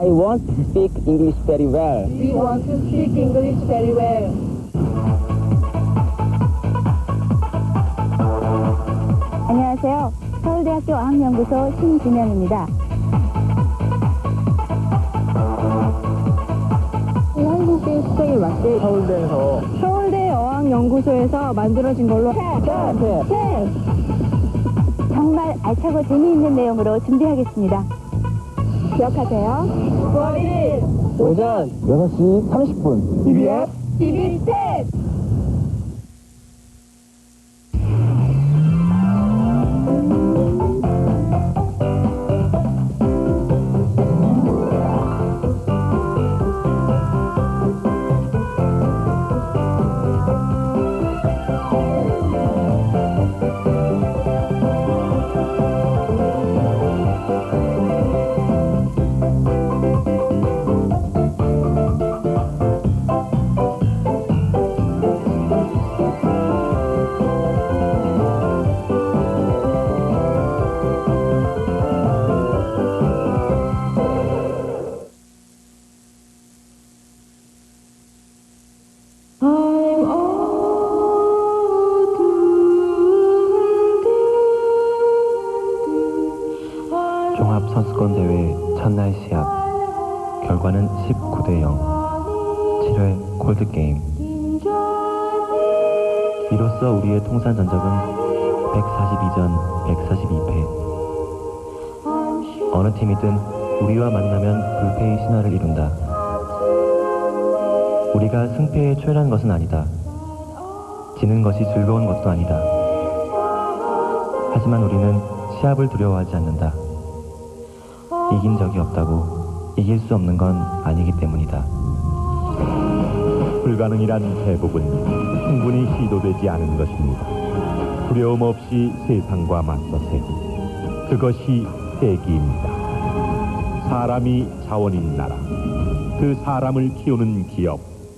I want to speak English very well. We want to speak English very well. 안녕하세요. 서울대학교 어학연구소 신진영입니다. 한국의 스펙에 맞게 서울대에서 서울대 어학연구소에서 만들어진 걸로 정말 알차고 재미있는 내용으로 준비하겠습니다. 기억하세요. 월요일 오전 6시 30분. TVS TV 스텝 종합선수권대회 첫날 시합. 결과는 19대 0 7회 콜드게임. 이로써 우리의 통산 전적은 142전 142패. 어느 팀이든 우리와 만나면 불패의 신화를 이룬다 우리가 승패에 초연한 것은 아니다 지는 것이 즐거운 것도 아니다 하지만 우리는 시합을 두려워하지 않는다 이긴 적이 없다고 이길 수 없는 건 아니기 때문이다. 불가능이란 대부분 충분히 시도되지 않은 것입니다. 두려움 없이 세상과 맞서세요. 그것이 세기입니다. 사람이 자원인 나라. 그 사람을 키우는 기업